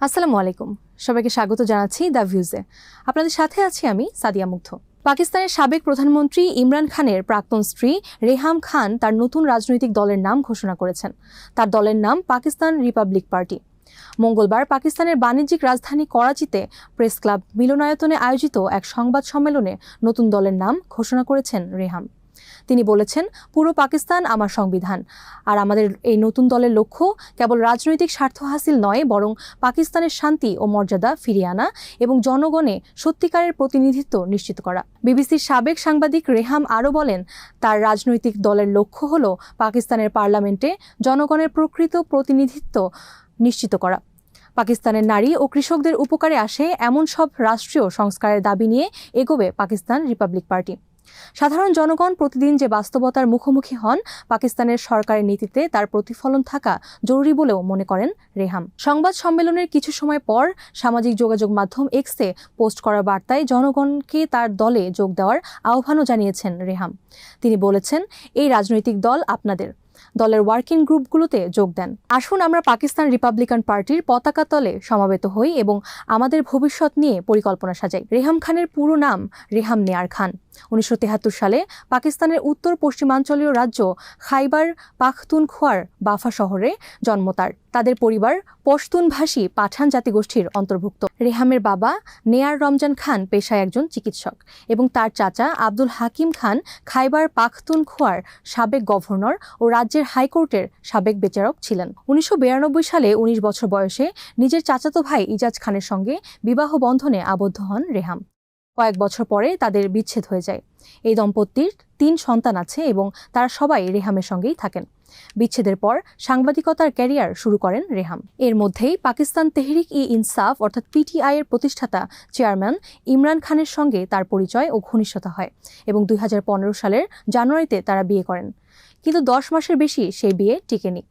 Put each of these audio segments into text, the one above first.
আসসালামু আলাইকুম। সবাইকে স্বাগত জানাচ্ছি দ্য ভিউজে। আপনাদের সাথে আছি আমি সাদিয়া মুগ্ধ। পাকিস্তানের সাবেক প্রধানমন্ত্রী ইমরান খানের প্রাক্তন স্ত্রী রেহাম খান তার নতুন রাজনৈতিক দলের নাম ঘোষণা করেছেন। তার দলের নাম পাকিস্তান রিপাবলিক পার্টি। মঙ্গলবার পাকিস্তানের বাণিজ্যিক রাজধানী করাচিতে প্রেস ক্লাব মিলনায়তনে আয়োজিত এক সংবাদ সম্মেলনে নতুন দলের নাম ঘোষণা করেছেন রেহাম। তিনি বলেছেন, পুরো পাকিস্তান আমার সংবিধান। আর আমাদের এই নতুন দলের লক্ষ্য কেবল রাজনৈতিক স্বার্থ হাসিল নয়, বরং পাকিস্তানের শান্তি ও মর্যাদা ফিরিয়ে আনা এবং জনগণে সত্যিকারের প্রতিনিধিত্ব নিশ্চিত করা। বিবিসির সাবেক সাংবাদিক রেহাম আরও বলেন, তার রাজনৈতিক দলের লক্ষ্য হল পাকিস্তানের পার্লামেন্টে জনগণের প্রকৃত প্রতিনিধিত্ব নিশ্চিত করা। পাকিস্তানের নারী ও কৃষকদের উপকারে আসে এমন সব রাষ্ট্রীয় সংস্কারের দাবি নিয়ে এগোবে পাকিস্তান রিপাবলিক পার্টি। সাধারণ জনগণ প্রতিদিন যে বাস্তবতার মুখোমুখি হন, পাকিস্তানের সরকারের নীতিতে তার প্রতিফলন থাকা জরুরি বলেও মনে করেন রেহাম। সংবাদ সম্মেলনের কিছু সময় পর সামাজিক যোগাযোগ মাধ্যম এক্সে পোস্ট করা বার্তায় জনগণকে তার দলে যোগ দেওয়ার আহ্বানও জানিয়েছেন রেহাম। তিনি বলেছেন, এই রাজনৈতিক দল আপনাদের। দলের ওয়ার্কিং গ্রুপগুলোতে যোগ দেন। আসুন আমরা পাকিস্তান রিপাবলিকান পার্টির পতাকা তলে সমাবেত হই এবং আমাদের ভবিষ্যৎ নিয়ে পরিকল্পনা সাজাই। রেহাম খানের পুরো নাম রেহাম নেয়ার খান। উনিশশো সালে পাকিস্তানের উত্তর পশ্চিমাঞ্চলীয় রাজ্য খাইবার পাখতুনখোয়ার বাফা শহরে জন্ম তার। তাদের পরিবার পশতুনভাষী পাঠান জাতিগোষ্ঠীর অন্তর্ভুক্ত। রেহামের বাবা নেয়ার রমজান খান পেশায় একজন চিকিৎসক এবং তার চাচা আব্দুল হাকিম খান খাইবার পাখতুনখোয়ার সাবেক গভর্নর ও রাজ্যের হাইকোর্টের সাবেক বিচারক ছিলেন। উনিশশো বিরানব্বই সালে ১৯ বছর বয়সে নিজের চাচাতো ভাই ইজাজ খানের সঙ্গে বিবাহ বন্ধনে আবদ্ধ হন রেহাম। কয়েক বছর পরে তাদের বিচ্ছেদ হয়ে যায়। এই দম্পতির তিন সন্তান আছে এবং তারা সবাই রেহামের সঙ্গেই থাকেন। বিচ্ছেদের পর সাংবাদিকতার ক্যারিয়ার শুরু করেন রেহাম। এর মধ্যেই পাকিস্তান তেহরিক ই ইনসাফ অর্থাৎ পিটিআই এর প্রতিষ্ঠাতা চেয়ারম্যান ইমরান খানের সঙ্গে তার পরিচয় ও ঘনিষ্ঠতা হয় এবং দুই হাজার পনেরো সালের জানুয়ারিতে তারা বিয়ে করেন। কিন্তু দশ মাসের বেশি সেই বিয়ে টিকেনি।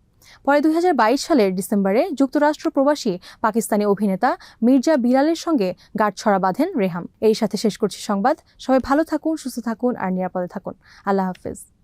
পরে দুই হাজার বাইশ সালের ডিসেম্বরে যুক্তরাষ্ট্র প্রবাসী পাকিস্তানি অভিনেতা মির্জা বিলালের সঙ্গে গাঁটছড়া বাঁধেন রেহাম। এই সাথে শেষ করছি সংবাদ। সবাই ভালো থাকুন, সুস্থ থাকুন আর নিরাপদে থাকুন। আল্লাহ হাফিজ।